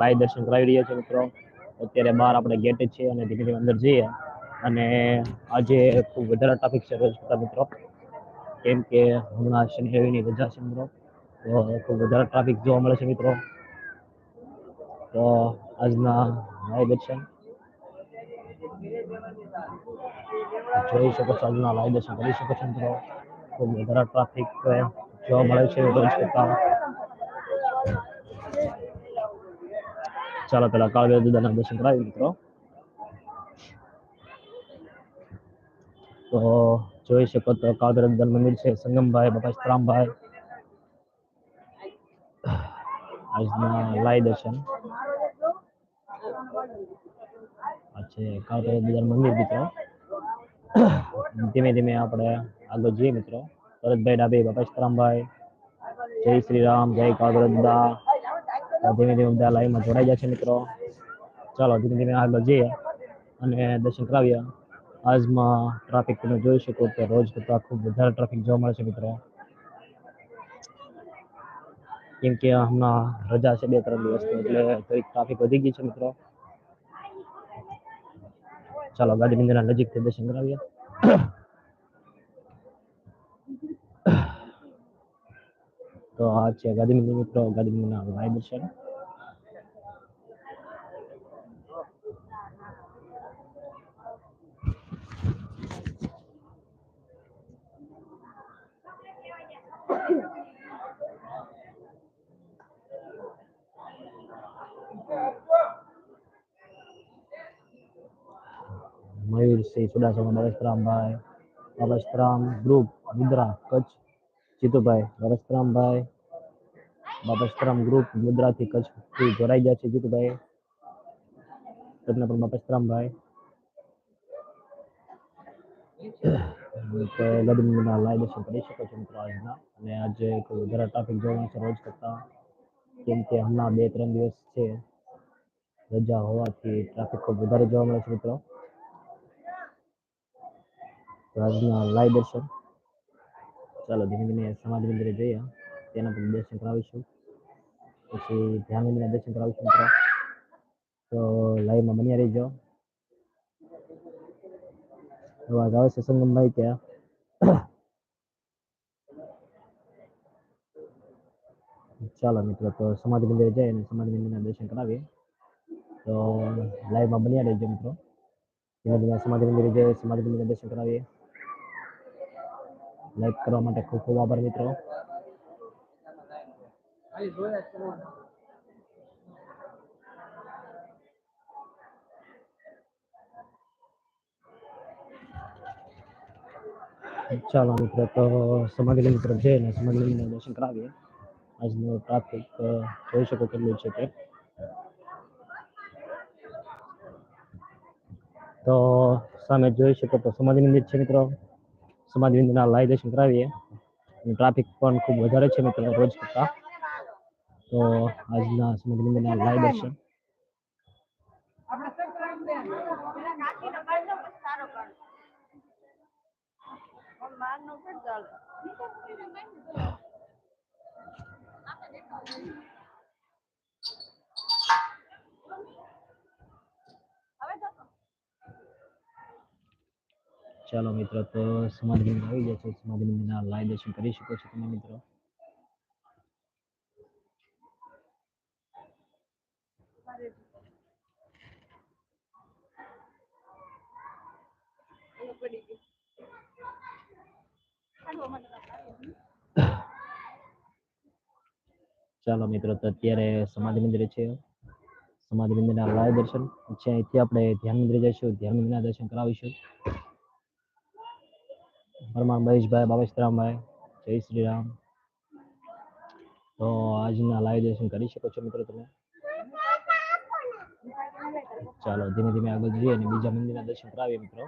ભાઈ દર્શન કરાવી રહ્યા છે મિત્રો. અત્યારે બહાર આપણે ગેટ છે અને ધીમે ધીમે અંદર જઈએ. અને આજે ખૂબ વધારે ટ્રાફિક છે મિત્રો. કેમ કે હમણાં શનિ રવિની રજા છે મિત્રો. તો ખૂબ વધારે ટ્રાફિક જોવા મળે છે મિત્રો. તો આજના લાઈવ દર્શન. જોઈ શકો છો આજના લાઈવ દર્શન. કરી શકો છો મિત્રો. ખૂબ વધારે ટ્રાફિક જોવા મળે છે. રોજ ચાલો પેલા કાળવેર દાદાના દર્શન કરાવી મિત્રો. તો જોઈ શકો તો કાળવેર દાદા મંદિર છે, સંગમભાઈ, બાપા સીતરામભાઈ આજના લાઈવ દર્શન. છે કાળવેર દાદા મંદિર મિત્રો. ધીમે ધીમે આપણે આગળ જઈએ મિત્રો. ભરતભાઈ ડાબે બાપા સીતરામભાઈ જય શ્રી રામ જય કાળવેર દાદા. ધીમે ધીમે બધા લાઈવમાં જોડાઈ છે મિત્રો. ચાલો, ધીમે ધીમે આગળ જઈએ અને દર્શન કરાવીએ. આજમાં ટ્રાફિક તમે જોઈ શકો કે રોજ કરતાં ખૂબ વધારે ટ્રાફિક જોવા મળે છે મિત્રો. કેમ કે હમણાં રજા છે બે ત્રણ દિવસની એટલે થોડીક ટ્રાફિક વધી ગઈ છે મિત્રો. ચાલો ગાંધી મંદિરના નજીકથી દર્શન કરાવીએ તો આ છે ગાંધી મંદિર મિત્રો ગાંધી મંદિરના લાઈવ દર્શન મયુરસિંહ ચુડાસમા બરસરામભાઈ બરસરામ ગ્રુપ મુદ્રા કચ્છ જીતુભાઈ બરસરામભાઈ બાપસ્તરામ ગ્રુપ મુદ્રાથી કચ્છથી જોડાઈ ગયા છે જીતુભાઈ. તમને પણ બાપસ્તરામભાઈ. તો લગ્નના લાઈવ દર્શન કરી શકો છો મિત્રો આજના. અને આજે જરા ટ્રાફિક જોવા છે રોજ કરતાં. કેમ કે હમણાં બે ત્રણ દિવસ છે. રજા હોવાથી ટ્રાફિક ખૂબ વધારે જોવા મળે છે મિત્રો. આજના લાઈવ દર્શન. ચાલો ધીમે ધીમે સમાજ મંદિરે જઈએ. તેના પણ દર્શન કરાવીશું. પછી ધ્યાન દર્શન કરાવીશું મિત્રો. તો લાઈવમાં બન્યા રહીજો. અવાજ આવે છે સંગમભાઈ કે ચાલો મિત્રો, તો સમાધિ મંદિરે જઈએ અને સમાધિ મંદિરના દર્શન કરાવીએ. તો લાઈવમાં બન્યા રહીજો મિત્રો. ધીમે ધીમે સમાધિ મંદિરે જઈએ, સમાધિ મંદિરના દર્શન કરાવીએ. લાઈક કરવા માટે ખૂબ ખૂબ આભાર મિત્રો. ચાલો મિત્રો તો સમાધિ મિત્રો છે અને મંદિરના દર્શન કરાવીએ આજનો ટ્રાફિક જોઈ શકો કેટલું છે તે તો સામે જોઈ શકો તો સમાધિ મંદિર છે મિત્રો સમાધિ મંદિરના લાઈવ દર્શન કરાવીએ ટ્રાફિક પણ ખૂબ વધારે છે મિત્રો રોજ કરતા તો આજના મંદિરના લાઈવ દર્શન ચાલો મિત્રો, તો સમાધિ આવી જશે. સમાધિ લાઈવ દર્શન કરી શકો છો તમે મિત્રો? ચાલો મિત્રો અત્યારે સમાધિ મંદિરે છે. સમાધિ મંદિરના લાઈવ દર્શન. અહીંથી આપણે ધ્યાન મંદિર જઈશું. ધ્યાન મંદિરના દર્શન કરાવીશું. પરમાર મહેશભાઈ બાબેશરામભાઈ જય શ્રી રામ. તો આજના લાઈવ દર્શન કરી શકો છો મિત્રો તમે. ચાલો, ધીમે ધીમે આગળ જઈએ અને બીજા મંદિરના દર્શન કરાવીએ મિત્રો.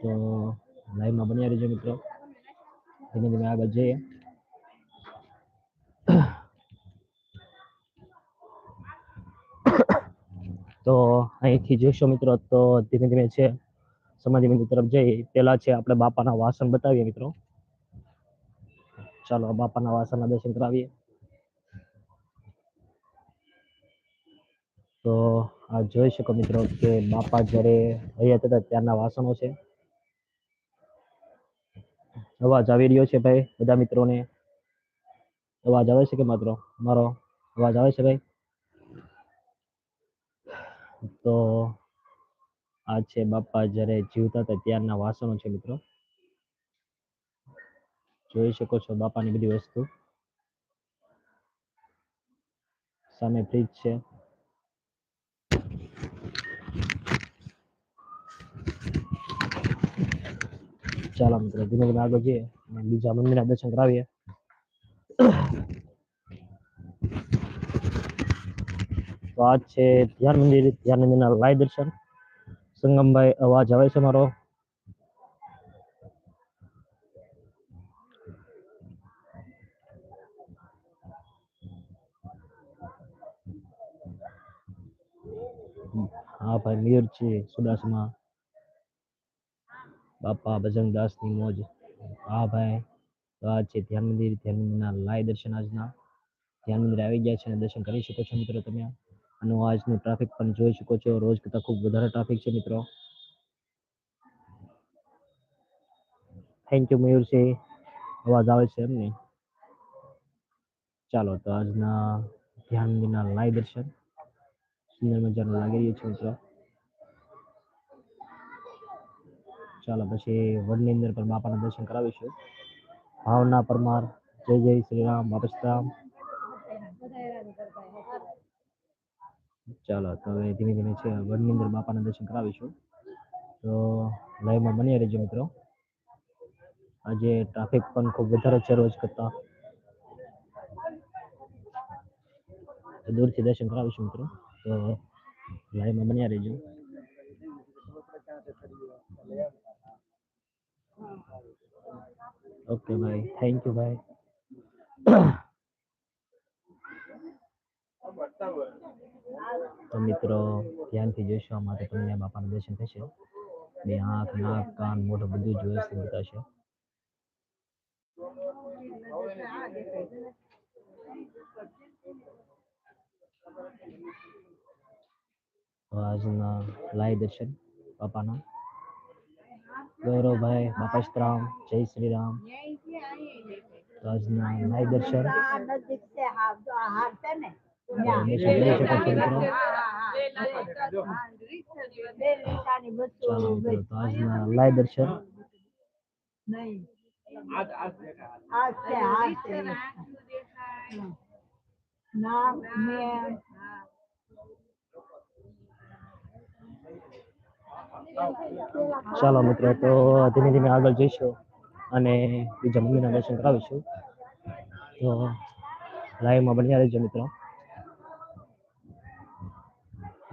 તો લાઈવમાં બન્યા રહેજો મિત્રો. ધીમે ધીમે આગળ જઈએ. તો અહીંથી જોઈશો મિત્રો, તો ધીમે ધીમે છે, સમાધિ મંદિર તરફ જઈ પેલા છે આપણે બાપાના વાસણ બતાવીએ મિત્રો. ચાલો, બાપાના વાસણના દર્શન કરાવીએ તો આ જોઈ શકો મિત્રો કે બાપા જ્યારે હયાત હતા ત્યારના વાસણો છે. અવાજ આવી રહ્યો છે ભાઈ બધા મિત્રોને? અવાજ આવે છે કે મિત્રો? મારો અવાજ આવે છે ભાઈ? તો આ છે બાપા જ્યારે જીવતા હતા ત્યારના વાસણો છે મિત્રો. જોઈ શકો છો બાપાની બધી વસ્તુ. સામે ફ્રીજ છે. ચાલો મિત્રો ધીમે ધીમે આગળ જઈએ બીજા મંદિરના દર્શન કરાવીએ. તો આ છે ધ્યાન મંદિર, ધ્યાન મંદિરના લાઈવ દર્શન. સંગમભાઈ, અવાજ આવે છે મારો? હા ભાઈ મિહિરજી સુદાસમા. બાપા ભજનદાસની મોજ. હા ભાઈ, તો આ છે ધ્યાન મંદિર ધ્યાન મંદિરના લાય દર્શન આજના. ધ્યાન મંદિર આવી ગયા છે અને દર્શન કરી શકો છો મિત્રો તમે. અને આજનું ટ્રાફિક પણ જોઈ શકો છો. રોજ કરતાં ખૂબ વધારે ટ્રાફિક છે મિત્રો. થેન્ક યુ મયુરસિંહ અવાજ આવે છે એમને. ચાલો, તો આજના ધ્યાન મંદિરના લાય દર્શન. સુંદર મજાનું લાગી રહ્યું છે મિત્રો. ચાલો પછી વડની અંદર પણ બાપાના દર્શન કરાવીશું. ભાવના પરમાર, જય જય શ્રી રામ બાપસ્તરામ ચાલો, તો હવે ધીમે ધીમે છે વડની અંદર બાપાના દર્શન કરાવીશું. તો લાઈવમાં બની રહેજો મિત્રો. આજે ટ્રાફિક પણ ખૂબ વધારે છે રોજ કરતાં. દૂરથી દર્શન કરાવીશું મિત્રો. તો લાઈવમાં બન્યા રહેજો. ઓકે ભાઈ થેન્ક યુ ભાઈ તો મિત્રો, ધ્યાનથી જોશો માટે તમને બાપાના દર્શન થશે. બે આંખ નાક, કાન, મોઢું બધું જોઈ તો આજના લાઈવ દર્શન બાપાના. ગૌરવભાઈ બાપાશ્રામ જય શ્રી રામ તો આજના લાઈવ દર્શન. નજીક છે હા જો આ હાર છે ને તો દર્શન કરી શકો છો મિત્રો બે લીટાની વસ્તુ ચાલો મિત્રો તો આજના લાઈવ દર્શન નહીં હાથ છે હાથ છે નાક મેં ચાલો મિત્રો, તો ધીમે ધીમે આગળ જઈશું અને બીજા મંદિરના દર્શન કરાવીશું. તો લાઈવમાં બન્યા રહેજો મિત્રો.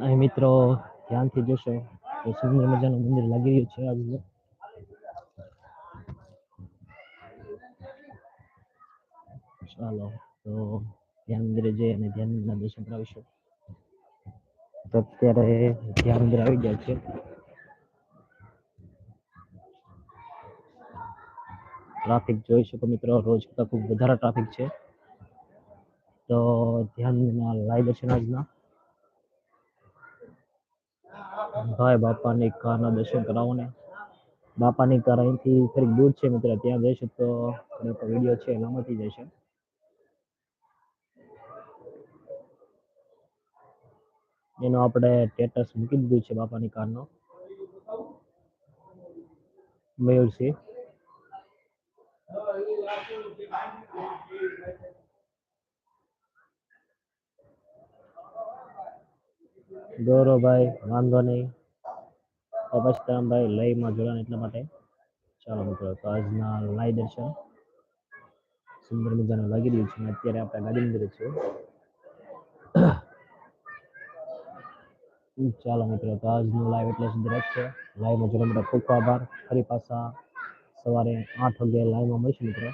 અહીં મિત્રો ધ્યાનથી જોશો તો સુંદર મજાનું મંદિર લાગી રહ્યું છે આજે. ચાલો, તો ધ્યાન મંદિરે જઈ અને ધ્યાન દર્શન કરાવીશું. તો અત્યારે ધ્યાન મંદિર આવી ગયા છે. ટ્રાફિક જોઈ શકો મિત્રો, રોજ કરતાં ખૂબ વધારે ટ્રાફિક છે. તો ધ્યાન લાઈવ દર્શન આજના. ભાઈ બાપાની કારના દર્શન કરાવો ને. બાપાની કાર અહીંથી થોડીક દૂર છે મિત્ર, ત્યાં જઈશું તો વીડિયો છે, એનામાંથી જશે એનો આપણે સ્ટેટસ મૂકી દીધું છે બાપાની કારનો. મયુરસિંહ. ગૌરવભાઈ વાંધો નહીં. અપસ્તરામભાઈ લયમાં જોડાણ એટલા માટે. ચાલો મિત્રો, તો આજના લાઈ દર્શન. સુંદર મજાનું લાગી રહ્યું છે અત્યારે આપણે ગાડી અંદર છીએ ચાલો મિત્રો, તો આજનું લાઈવ એટલે સુધી રાખશે લાઈવમાં જોડાણ માટે ખૂબ આભાર. ફરી પાછા સવારે આઠ વાગે લાઈવમાં મળીશું મિત્રો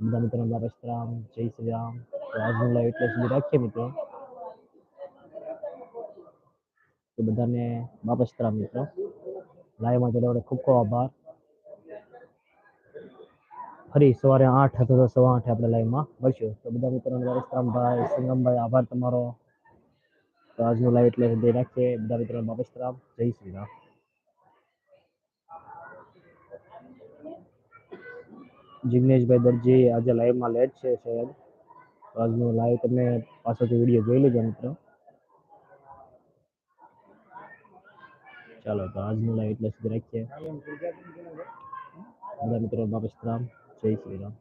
બધા મિત્રોને બાપસ્તરામ જય શ્રી રામ તો આજનું લાઈવ એટલે સુધી રાખીએ મિત્રો તો બધાને બાપસ્તરામ મિત્રો લાઈવમાં જોડવા માટે ખૂબ ખૂબ આભાર ફરી સવારે આઠ અથવા તો સવા આઠે આપણે લાઈવમાં મળશું તો બધા મિત્રોને બાપસ્તરામ ભાઈ સંગમભાઈ આભાર તમારો તો આજનું લાઈવ એટલે સુધી રાખીએ બધા મિત્રો બાપા સીતારામ જય શ્રી રામ જિગ્નેશભાઈ દરજી આજે લાઈવમાં લેટ છે સાહેબ. આજનું લાઈવ તમે પાછળથી વીડિયો જોઈ લેજો મિત્રો. ચાલો, તો આજનો લાઈવ એટલે સુધી રાખીએ. બધા મિત્રો રામ. જય શ્રી રામ.